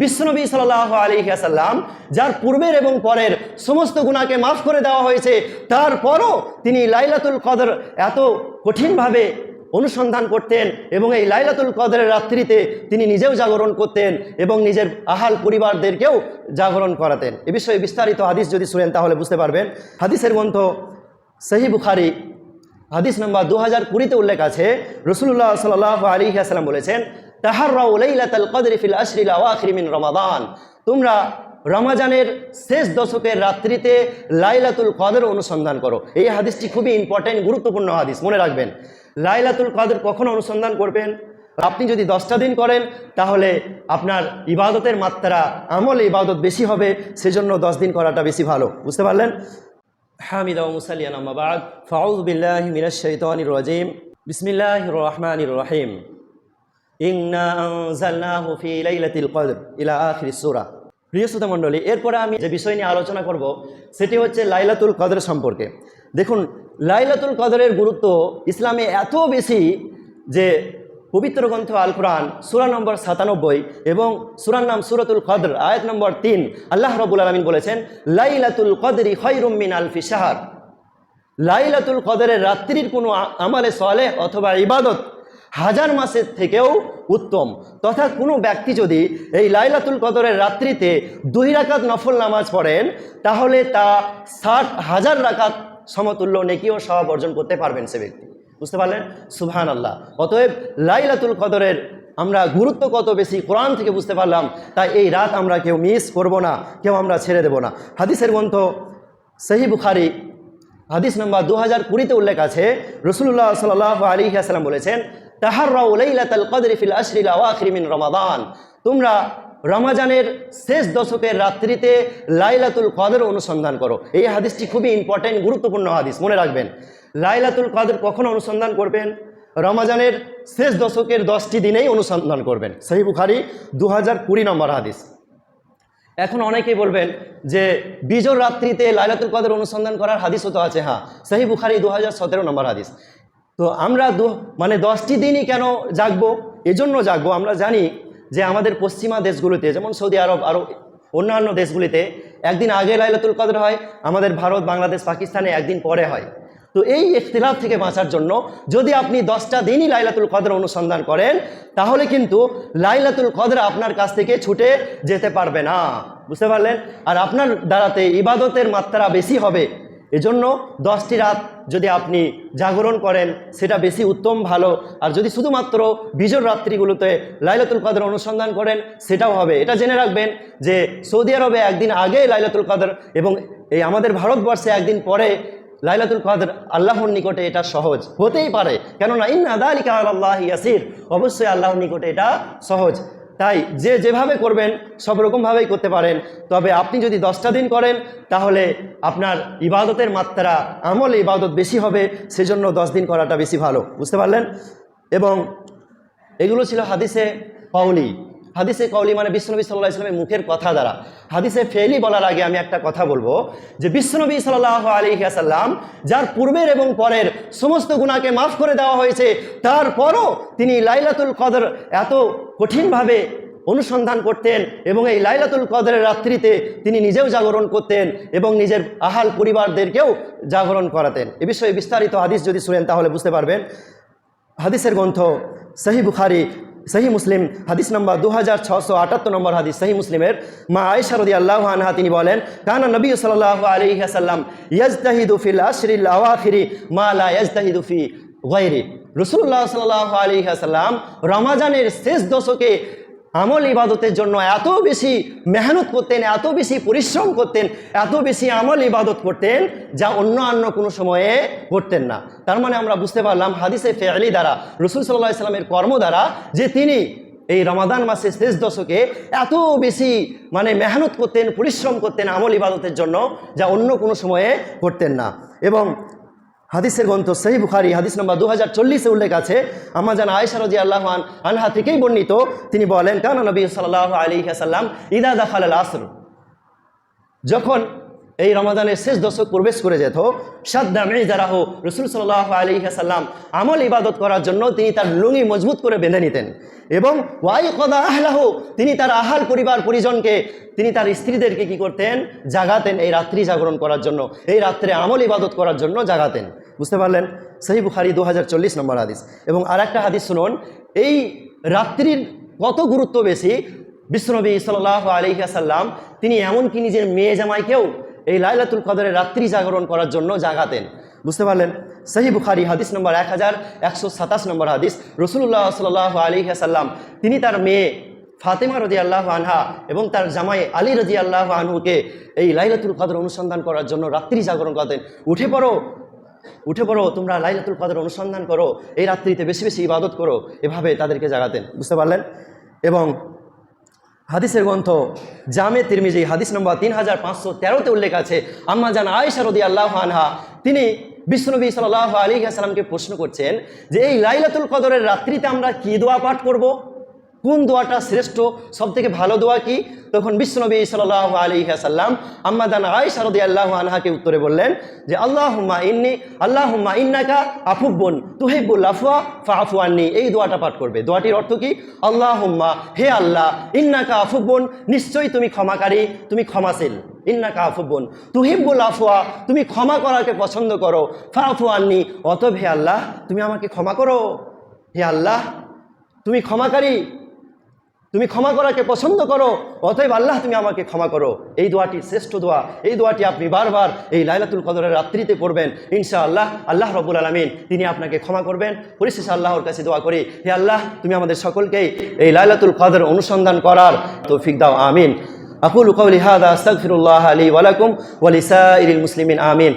বিশ্বনবী সাল্লাহ আলী আসাল্লাম যার পূর্বের এবং পরের সমস্ত গুণাকে মাফ করে দেওয়া হয়েছে, তারপরও তিনি লাইলাতুল কদর এত কঠিনভাবে অনুসন্ধান করতেন এবং এই লাইলাতুল কদরের রাত্রিতে তিনি নিজেও জাগরণ করতেন এবং নিজের আহাল পরিবারদেরকেও জাগরণ করাতেন। এ বিষয়ে বিস্তারিত হাদিস যদি শুনেন তাহলে বুঝতে পারবেন। হাদিসের গ্রন্থ সহি বুখারি, হাদিস নম্বর দু হাজার কুড়িতে উল্লেখ আছে রসুল্লাহ সাল আলী আসসালাম বলেছেন তাহারাউ লাইলাতাল কদরি ফিল আশরিল আওয়াখির মিন রমাদান। তোমরা রমাজানের শেষ দশকের রাত্রিতে লাইলাতুল কদর অনুসন্ধান করো। এই হাদিসটি খুবই ইম্পর্টেন্ট গুরুত্বপূর্ণ হাদিস, মনে রাখবেন। লাইলাতুল কদর কখন অনুসন্ধান করবেন? আপনি যদি দশটা দিন করেন, তাহলে আপনার ইবাদতের মাত্রা, আমল ইবাদত বেশি হবে, সেজন্য দশ দিন করাটা বেশি ভালো। বুঝতে পারলেন? হামিদা মুসালিয়ান ফাউজ বিল্লাহ মিনাজ শৈতানির রাজিম। বিসমিল্লাহ রহমানির রহিম। ইলা প্রিয় শ্রোতা মণ্ডলী, এরপরে আমি যে বিষয় নিয়ে আলোচনা করব, সেটি হচ্ছে লাইলাতুল কদর সম্পর্কে। দেখুন, লাইলাতুল কদরের গুরুত্ব ইসলামে এত বেশি যে পবিত্র গ্রন্থ আল কোরআন সুরা নম্বর সাতানব্বই এবং সুরার নাম সুরতুল কদর, আয়াত নম্বর তিন, আল্লাহ রবুল আলমিন বলেছেন, লাইলাতুল কদরি খৈরুম্মিন আলফি সাহার লাইলাতুল কদরের রাত্রির কোনো আমালে সলে অথবা ইবাদত হাজার মাসের থেকেও উত্তম। তথা কোনো ব্যক্তি যদি এই লাইলাতুল কদরের রাত্রিতে দুই রাকাত নফল নামাজ পড়েন, তাহলে তা ষাট হাজার রাকাত সমতুল্য নেকিও সওয়াব অর্জন করতে পারবেন সে ব্যক্তি। বুঝতে পারলেন? সুবহান আল্লাহ অতএব লাইলাতুল কদরের আমরা গুরুত্ব কত বেশি কোরআন থেকে বুঝতে পারলাম, তাই এই রাত আমরা কেউ মিস করব না, কেউ আমরা ছেড়ে দেব না। হাদিসের গ্রন্থ সহি বুখারি, হাদিস নম্বর দু হাজার কুড়িতে উল্লেখ আছে রসুল্লাহ সাল আলী আসসালাম বলেছেন তাহার রাউলাইলাতাল কদরি ফিল আশরিল আওয়াখির মিন রমাদান। তোমরা রমাজানের শেষ দশকের রাত্রিতে লাইলাতুল কদর অনুসন্ধান করো। এই হাদিসটি খুবই ইম্পর্টেন্ট গুরুত্বপূর্ণ হাদিস, মনে রাখবেন। লাইলাতুল কদর কখন অনুসন্ধান করবেন? রমাজানের শেষ দশকের দশটি দিনেই অনুসন্ধান করবেন। সহি বুখারি দু হাজার কুড়ি নম্বর হাদিস। এখন অনেকেই বলবেন যে বিজোর রাত্রিতে লাইলাতুল কদর অনুসন্ধান করার হাদিসও তো আছে হ্যাঁ। সাহি বুখারি দু হাজার সতেরো নম্বর হাদিস। তো আমরা মানে দশটি দিনই কেন জাগবো? এজন্য জাগবো। আমরা জানি যে আমাদের পশ্চিমা দেশগুলোতে, যেমন সৌদি আরব আরও অন্যান্য দেশগুলিতে, একদিন আগে লাইলাতুল কদর হয়, আমাদের ভারত, বাংলাদেশ, পাকিস্তানে একদিন পরে হয়। তো এই ইখতিলাফ থেকে বাঁচার জন্য যদি আপনি দশটা দিনই লাইলাতুল কদর অনুসন্ধান করেন, তাহলে কিন্তু লাইলাতুল কদর আপনার কাছ থেকে ছুটে যেতে পারবে না। বুঝতে পারলেন? আর আপনার দ্বারাতে ইবাদতের মাত্রা বেশি হবে। এজন্য দশটি রাত যদি আপনি জাগরণ করেন, সেটা বেশি উত্তম, ভালো। আর যদি শুধুমাত্র বিজোর রাত্রিগুলোতে লাইলাতুল কদর অনুসন্ধান করেন, সেটাও হবে। এটা জেনে রাখবেন যে সৌদি আরবে একদিন আগে লাইলাতুল কদর এবং এই আমাদের ভারতবর্ষে একদিন পরে লাইলাতুল কদর আল্লাহর নিকটে এটা সহজ। হতেই পারে। কেননা ইন আদালিকা আল্লাহ ইয়াসির। অবশ্যই আল্লাহর নিকটে এটা সহজ। তাই যে যেভাবে করবেন, সব রকমভাবেই করতে পারেন। তবে আপনি যদি দশটা দিন করেন, তাহলে আপনার ইবাদতের মাত্রা, আমল ইবাদত বেশি হবে, সেজন্য দশ দিন করাটা বেশি ভালো। বুঝতে পারলেন? এবং এগুলো ছিল হাদিসে কৌলি হাদিসে কৌলি মানে বিশ্বনবী সাল্লাহ ইসলামের মুখের কথা দ্বারা। হাদিসে ফেলি বলার আগে আমি একটা কথা বলব, যে বিশ্বনবী সাল্লাহ আলী আসাল্লাম যার পূর্বের এবং পরের সমস্ত গুণাকে মাফ করে দেওয়া হয়েছে, তারপরও তিনি লাইলাতুল কদর এত কঠিনভাবে অনুসন্ধান করতেন এবং এই লাইলাতুল কদরের রাত্রিতে তিনি নিজেও জাগরণ করতেন এবং নিজের আহাল পরিবারদেরকেও জাগরণ করাতেন। এ বিষয়ে বিস্তারিত হাদিস যদি শুনেন তাহলে বুঝতে পারবেন। হাদিসের গ্রন্থ সহি বুখারি সহি মুসলিম, হাদিস নম্বর দু হাজার ছশো আটাত্তর নম্বর হাদিস সহি মুসলিমের মা আয়সা রদি আল্লাহ আনহা তিনি বলেন, কানা নবী সাল্লাহ আলী আসাল্লাম ইয়াজতাহিদু ফিল আশরিল আওয়াখিরি মা লা ইয়াজতাহিদু ফি গৈরি রসুল্লাহ সাল্লাহ আলী আসাল্লাম রমাজানের শেষ দশকে আমল ইবাদতের জন্য এত বেশি মেহনত করতেন, এত বেশি পরিশ্রম করতেন, এত বেশি আমল ইবাদত করতেন যা অন্য অন্য কোনো সময়ে করতেন না। তার মানে আমরা বুঝতে পারলাম হাদিসে ফেয়ালি দ্বারা, রসুল সাল্লাহ ইসলামের কর্ম দ্বারা যে তিনি এই রমাদান মাসের শেষ দশকে এত বেশি মানে মেহনত করতেন, পরিশ্রম করতেন আমল ইবাদতের জন্য যা অন্য কোনো সময়ে করতেন না। এবং হাদিসের গ্রন্থ সহি বুখারি, হাদিস নম্বর দু হাজার চল্লিশে উল্লেখ আছে। আমার জানা আয়সা রাজি আল্লাহান আনহা থেকেই বর্ণিত। তিনি বলেন, কানা নবী সাল্লাহ আলী সাল্লাম ইদা দাখাল আসর। যখন এই রমাদানের শেষ দশক প্রবেশ করে যেত। সাদ্দামে যারাহ রসুল সাল্লাহ আলী সাল্লাম আমল ইবাদত করার জন্য তিনি তার লুঙ্গি মজবুত করে বেঁধে নিতেন এবং ওয়াই কদা আহলাহ তিনি তার আহাল পরিবার পরিজনকে তিনি তার স্ত্রীদেরকে কি করতেন? জাগাতেন এই রাত্রি জাগরণ করার জন্য, এই রাত্রে আমল ইবাদত করার জন্য জাগাতেন। বুঝতে পারলেন? সেই বুখারি দু হাজার চল্লিশ নম্বর হাদিস। এবং আর একটা হাদিস শুনুন, এই রাত্রির কত গুরুত্ব বেশি? বিশ্বনবী সাল্লাহ আলহিহাসাল্লাম তিনি এমনকি নিজের মেয়ে জামাইকেও এই লাইলাতুল কদরের রাত্রি জাগরণ করার জন্য জাগাতেন। বুঝতে পারলেন? সহি বুখারি হাদিস নম্বর এক হাজার একশো সাতাশ নম্বর হাদিস। রসুল্লাহ সাল্লাহ আলী সাল্লাম তিনি তার মেয়ে ফাতেমা রদি আল্লাহ আনহা এবং তার জামাই আলী রদি আল্লাহ আনহুকে এই লাইলাতুল কদর অনুসন্ধান করার জন্য রাত্রি জাগরণ করতেন। উঠে পড়ো উঠে পড়ো, তোমরা লাইলাতুল কদর অনুসন্ধান করো, এই রাত্রিতে বেশি বেশি ইবাদত করো, এভাবে তাদেরকে জাগাতেন। বুঝতে পারলেন? এবং হাদিসের গ্রন্থ জামে তিরমিজি, হাদিস নম্বর তিন হাজার পাঁচশো তেরোতে উল্লেখ আছে, আম্মা জান আয়েশা রদি আল্লাহ আনহা, তিনি বিশ্বনবী সাল্লাহ আলী আসসালামকে প্রশ্ন করছেন যে, এই লাইলাতুল কদরের রাত্রিতে আমরা কি দোয়া পাঠ করব। কোন দোয়াটা শ্রেষ্ঠ? সব থেকে ভালো দোয়া কি? তখন বিশ্বনবী সাল্লাহ আলী সাল্লাম আম্মাদান আয়েশা রদি আল্লাহ আনহাকে উত্তরে বললেন যে আল্লাহ হুম্মা ইন্নি আল্লাহ হুম্মা ইন্নাকা আফুব্বন তুহিবুল আফুয়া ফা আফু আন্নি। এই দোয়াটা পাঠ করবে। দোয়াটির অর্থ কি? আল্লাহ হুম্মা হে আল্লাহ, ইন্নাকা আফুব্বন, নিশ্চয়ই তুমি ক্ষমাকারী, তুমি ক্ষমাশীল। ইন্নাকা আফুব্বন তুহিবুল আফুয়া তুমি ক্ষমা করাকে পছন্দ করো। ফা আফু আন্নি, অতএব হে আল্লাহ, তুমি আমাকে ক্ষমা করো। হে আল্লাহ, তুমি ক্ষমাকারী তুমি ক্ষমা করাকে পছন্দ করো, অতএব আল্লাহ তুমি আমাকে ক্ষমা করো। এই দোয়াটি শ্রেষ্ঠ দোয়া। এই দোয়াটি আপনি বারবার এই লাইলাতুল কদরের রাত্রিতে পড়বেন। ইনশা আল্লাহ আল্লাহ রবুল আলমিন তিনি আপনাকে ক্ষমা করবেন। পরিশেষে আল্লাহর কাছে দোয়া করি, হে আল্লাহ, তুমি আমাদের সকলকেই এই লাইলাতুল কদর অনুসন্ধান করার তৌফিক দাও, আমিন। আকুল কৌলি হাদা, আস্তাগফিরুল্লাহ আলী ওয়ালাকুম ওয়ালিসাইরিল মুসলিমিন, আমিন।